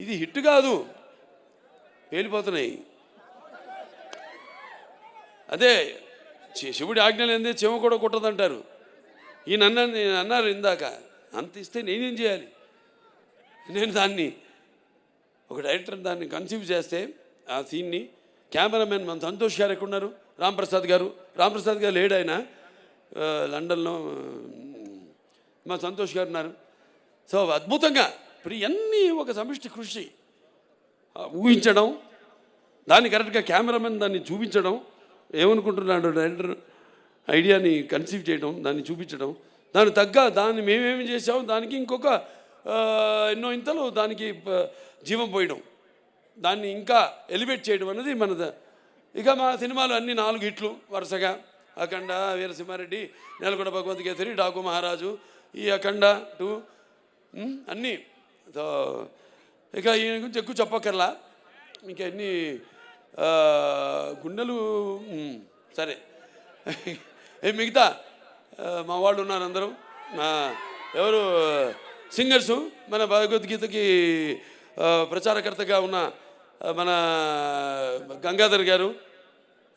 ఇది హిట్ కాదు. పేలిపోతున్నాయి. అదే శివుడి ఆజ్ఞలు ఏంది? చెమ కూడా కుట్టదంటారు. ఈయన అన్న నేను అన్నారు ఇందాక. అంత ఇస్తే నేనేం చేయాలి? నేను దాన్ని ఒక డైరెక్టర్ దాన్ని కన్సీవ్ చేస్తే ఆ సీన్ని కెమెరామెన్ మన సంతోష్ గారు ఎక్కడున్నారు? రాంప్రసాద్ గారు. రాంప్రసాద్ గారు లేడు ఆయన. లండన్లో మా సంతోష్ గారు ఉన్నారు. సో అద్భుతంగా ఇవన్నీ ఒక సమిష్టి కృషి. ఊహించడం దాన్ని కరెక్ట్గా కెమెరామెన్ దాన్ని చూపించడం ఏమనుకుంటున్నాడు డైరెక్టర్ ఐడియాని కన్సీవ్ చేయడం దాన్ని చూపించడం దాని తగ్గ దాన్ని మేమేమి చేసాము దానికి ఇంకొక ఎన్నో ఇంతలు దానికి జీవం పోయడం. దాన్ని ఇంకా ఎలివేట్ చేయడం అనేది మనది. ఇక మా సినిమాలు అన్ని నాలుగు హిట్లు వరుసగా. అఖండ వీరసింహారెడ్డి నెలకొండ భగవంత్ డాకు మహారాజు ఈ అఖండ టూ అన్నీ. సో ఇక ఈయన గురించి ఎక్కువ చెప్పక్కర్లా. ఇంకా గుండెలు సరే. ఏ మిగతా మా వాళ్ళు ఉన్నారు అందరూ. ఎవరు సింగర్సు మన భగవద్గీతకి ప్రచారకర్తగా ఉన్న మన గంగాధర్ గారు.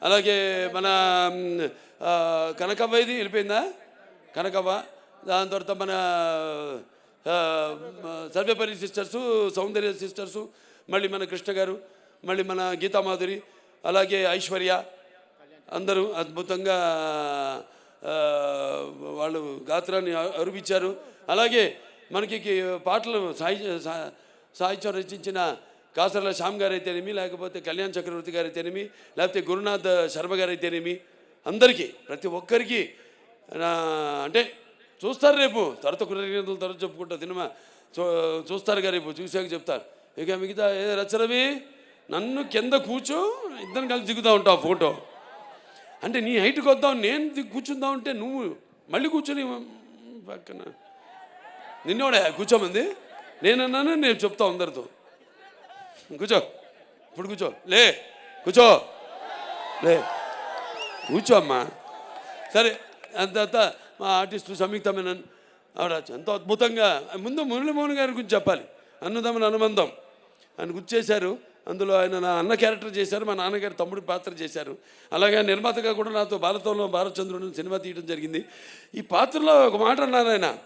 అలాగే మన కనకవ్వ ఇది వెళ్ళిపోయిందా? కనకవ్వ. దాని తర్వాత మన సర్వేపల్లి సిస్టర్సు సౌందర్య సిస్టర్సు మళ్ళీ మన కృష్ణ గారు మళ్ళీ మన గీతామాధురి అలాగే ఐశ్వర్య అందరూ అద్భుతంగా వాళ్ళు గాత్రాన్ని అరుపించారు అలాగే మనకి పాటలు సాహి సా- సాహిత్యం రచించిన కాసర్ల శ్యామ్ గారైతేనేమి లేకపోతే కళ్యాణ్ చక్రవర్తి గారైతేనేమి లేకపోతే గురునాథ్ శర్మ గారైతేనేమి అందరికీ ప్రతి ఒక్కరికి అంటే చూస్తారు రేపు. తర్వాత కృతజ్ఞతలు తర్వాత చెప్పుకుంటా సినిమా చూ చూస్తారు కదా రేపు చూసాక చెప్తారు. ఇక మిగతా ఏ రచరవి నన్ను కింద కూర్చో ఇద్దరం కలిసి దిగుతా ఉంటావు ఫోటో. అంటే నీ హైట్కి వద్దాం నేను కూర్చుందా కూర్చుందాం అంటే నువ్వు మళ్ళీ కూర్చొని పక్కన. నిన్నోడే? కూర్చోమంది నేనన్నాను నేను చెప్తా అందరితో. కూర్చో. ఇప్పుడు కూర్చో. లే కూర్చో. లే. కూర్చో అమ్మా. సరే అంత అంత. మా ఆర్టిస్టు సంయుక్త మేనన్ ఆవిడ ఎంతో అద్భుతంగా ముందు మురళీమోహన్ గారి గురించి చెప్పాలి. అన్నదమ్ముల అనుబంధం. ఆయన గుర్తు చేశారు అందులో ఆయన నా అన్న క్యారెక్టర్ చేశారు మా నాన్నగారి తమ్ముడి పాత్ర చేశారు. అలాగే నిర్మాతగా కూడా నాతో భారతంలో భారతచంద్రుడు సినిమా తీయడం జరిగింది. ఈ పాత్రలో ఒక మాట అన్నారు ఆయన.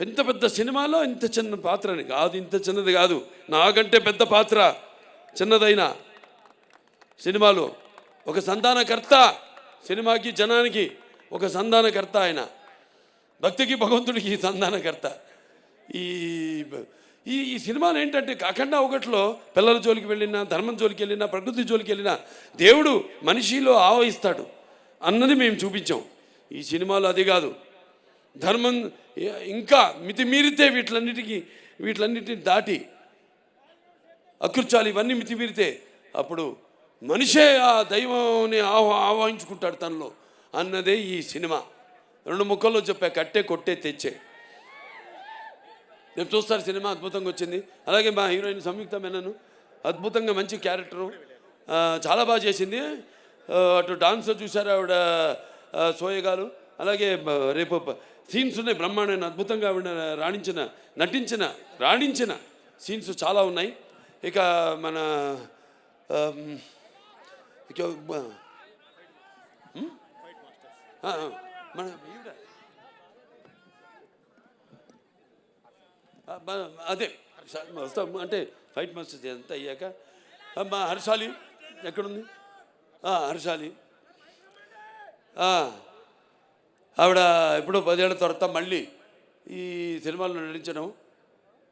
పెద్ద పెద్ద సినిమాలో ఇంత చిన్న పాత్ర అని కాదు ఇంత చిన్నది కాదు. నాకంటే పెద్ద పాత్ర చిన్నదైన సినిమాలో. ఒక సంతానకర్త సినిమాకి జనానికి ఒక సంతానకర్త ఆయన. భక్తికి భగవంతుడికి సంధానకర్త ఈ ఈ ఈ సినిమాలు ఏంటంటే అఖండ ఒకటిలో పిల్లల జోలికి వెళ్ళినా ధర్మం జోలికి వెళ్ళినా ప్రకృతి జోలికి వెళ్ళినా దేవుడు మనిషిలో ఆవహిస్తాడు. అన్నది మేము చూపించాం. ఈ సినిమాలో అది కాదు. ధర్మం ఇంకా మితిమీరితే వీటిలన్నిటికీ వీటిలన్నిటిని దాటి అకృత్యాలు ఇవన్నీ మితిమీరితే అప్పుడు మనిషే ఆ దైవాన్ని ఆహ్వా ఆహ్వానించుకుంటాడు తనలో అన్నదే ఈ సినిమా. రెండు ముక్కల్లో చెప్పా కట్టే కొట్టే తెచ్చే. నేను చూస్తారు సినిమా అద్భుతంగా వచ్చింది. అలాగే మా హీరోయిన్ సంయుక్త మేనను అద్భుతంగా మంచి క్యారెక్టరు. చాలా బాగా చేసింది. అటు డాన్స్ చూశారు ఆవిడ సోయగాలు అలాగే రేపు సీన్స్ ఉన్నాయి. బ్రహ్మాండమైన అద్భుతంగా ఆవిడ రాణించిన నటించిన రాణించిన సీన్స్ చాలా ఉన్నాయి. ఇక మన ఇక మన అదే వస్తాం. అంటే ఫైట్ మాస్టర్స్ ఎంత అయ్యాక? మా హర్షాలి ఎక్కడుంది? హర్షాలి. ఆవిడ ఎప్పుడో పదేళ్ళ తర్వాత మళ్ళీ ఈ సినిమాలో నటించడం.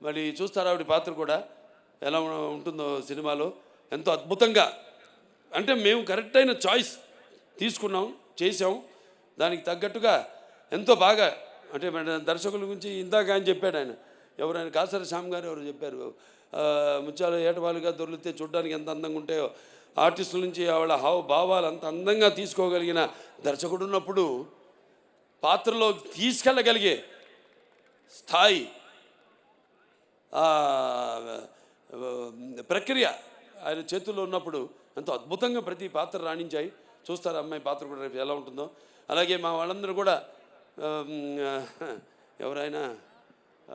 మళ్ళీ చూస్తారు ఆవిడ పాత్ర కూడా? ఎలా ఉంటుందో సినిమాలో? ఎంతో అద్భుతంగా. అంటే మేము కరెక్ట్ అయిన చాయిస్ తీసుకున్నాం చేసాం దానికి తగ్గట్టుగా ఎంతో బాగా అంటే దర్శకుల గురించి ఇందాక ఆయన చెప్పాడు ఆయన. ఎవరైనా కాసర శ్యామ్ గారు ఎవరు చెప్పారు? ముత్యాలు ఏటవాలుగా దొరికితే చూడడానికి ఎంత అందంగా ఉంటాయో. ఆర్టిస్టుల నుంచి ఆవిడ హావ భావాలు అంత అందంగా తీసుకోగలిగిన దర్శకుడు ఉన్నప్పుడు పాత్రలో తీసుకెళ్ళగలిగే స్థాయి ప్రక్రియ ఆయన చేతుల్లో ఉన్నప్పుడు ఎంతో అద్భుతంగా ప్రతి పాత్ర రాణించాయి. చూస్తారు అమ్మాయి పాత్ర కూడా రేపు ఎలా ఉంటుందో? అలాగే మా వాళ్ళందరూ కూడా ఎవరైనా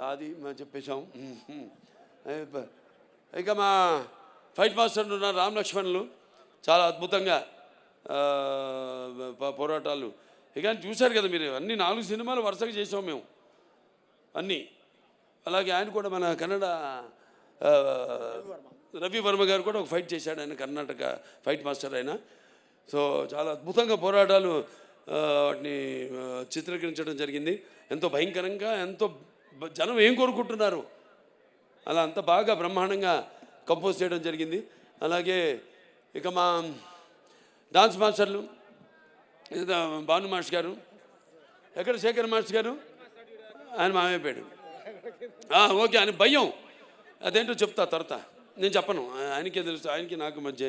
అది మనం చెప్పేశాం. ఇక మా ఫైట్ మాస్టర్ ఉన్న రామ్ లక్ష్మణులు. చాలా అద్భుతంగా పోరాటాలు. ఇక చూశారు కదా మీరు అన్ని నాలుగు సినిమాలు వరుసగా చేసాం మేము. అన్నీ. అలాగే ఆయన కూడా మన కన్నడ రవి వర్మ గారు కూడా ఒక ఫైట్ చేశాడు ఆయన కర్ణాటక ఫైట్ మాస్టర్ ఆయన సో చాలా అద్భుతంగా పోరాటాలు వాటిని చిత్రీకరించడం జరిగింది. ఎంతో భయంకరంగా ఎంతో జనం ఏం కోరుకుంటున్నారు? అలా అంత బాగా బ్రహ్మాండంగా కంపోజ్ చేయడం జరిగింది. అలాగే ఇక మా డాన్స్ మాస్టర్లు భాను మాస్టర్ గారు ఎక్కడ శేఖర్ మాస్టర్ గారు? ఆయన మామైపోయాడు ఓకే ఆయన భయం. అదేంటో చెప్తా తర్వాత. నేను చెప్పను. ఆయనకే తెలుసు ఆయనకి నాకు మధ్య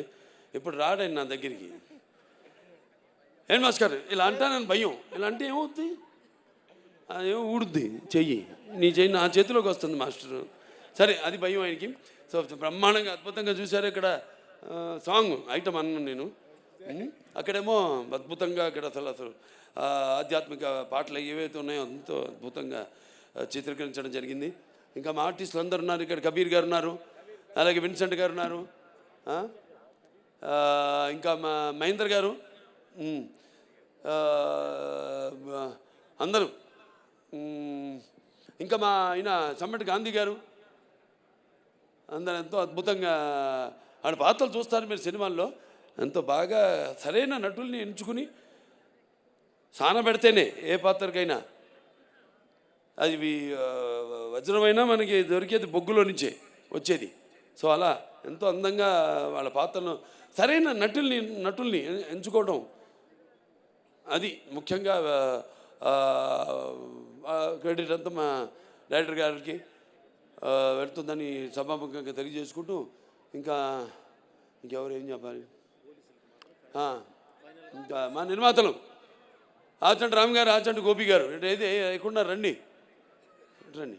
ఇప్పుడు రాడాయన నా దగ్గరికి. ఏం మాస్టర్ ఇలా అంటానని భయం. ఇలా అంటే ఏమవుద్ది? ఏమో ఊడుద్ది చెయ్యి. నీ చెయ్యి నా చేతిలోకి వస్తుంది మాస్టర్. సరే అది భయం ఆయనకి. సో బ్రహ్మాండంగా అద్భుతంగా చూశారు ఇక్కడ సాంగ్ ఐటమ్ అన్నాను నేను. అక్కడేమో అద్భుతంగా అక్కడ అసలు అసలు ఆధ్యాత్మిక పాటలు ఏవైతే ఉన్నాయో ఎంతో అద్భుతంగా చిత్రీకరించడం జరిగింది. ఇంకా మా ఆర్టిస్టులు అందరు ఉన్నారు ఇక్కడ. కబీర్ గారు ఉన్నారు. అలాగే విన్సెంట్ గారు ఉన్నారు. ఇంకా మా మహేందర్ గారు. అందరూ. ఇంకా మా ఆయన సమ్మటి గాంధీ గారు. అందరూ ఎంతో అద్భుతంగా ఆడ పాత్రలు చూస్తారు మీరు సినిమాల్లో. ఎంతో బాగా సరైన నటుల్ని ఎంచుకుని సానబెడితేనే ఏ పాత్రకైనా. అది వజ్రమైనా మనకి దొరికేది బొగ్గులో నుంచే వచ్చేది. సో అలా ఎంతో అందంగా వాళ్ళ పాత్రను సరైన నటుల్ని నటుల్ని ఎంచుకోవడం అది ముఖ్యంగా క్రెడిట్ అంతా మా డైరెక్టర్ గారికి వెళ్తుందని సభాముఖంగా తెలియజేసుకుంటూ ఇంకా ఇంకెవరు ఏం చెప్పాలి? ఇంకా మా నిర్మాతలు ఆచంటి రామ్ గారు ఆచంటి గోపి గారు ఇటు అయితే ఎక్కడున్నారు? రండి. రండి.